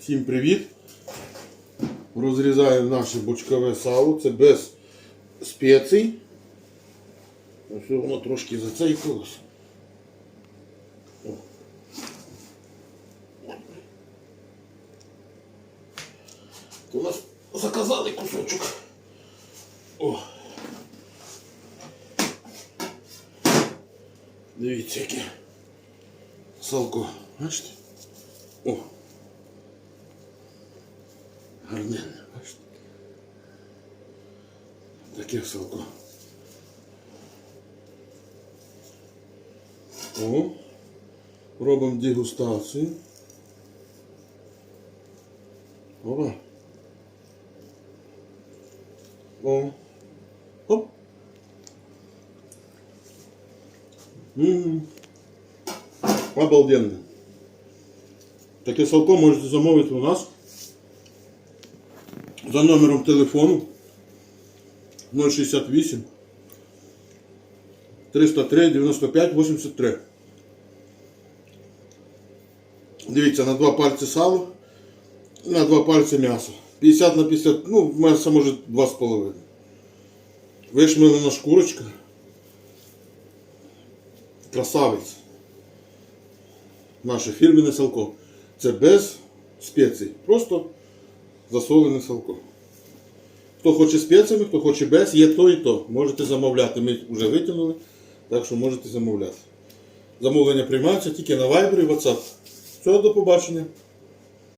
Всім привіт! Розрізаємо наше бочкове сало. Це без спецій. Ось воно трошки зацейкалось. У нас заказали кусочок. О. Дивіться, яке салко. Бачите? О. Гарненне, бачите? Таке салко. О. Робимо дегустацію. Опа. О. Оп. М. Обалденно. Таке салко можете замовити у нас за номером телефону 068 303 95 83. Дивіться, на два пальці сало, на два пальці м'ясо. 50 на 50, ну, м'ясо може 2,5. Вишмелена шкурочка. Красавець. Наше фірменне салко. Це без спецій. Просто засолене салко. Хто хоче спеціями, хто хоче без, є то і то. Можете замовляти. Ми вже витягнули, так що можете замовляти. Замовлення приймаються тільки на Viber і WhatsApp. Все, до побачення.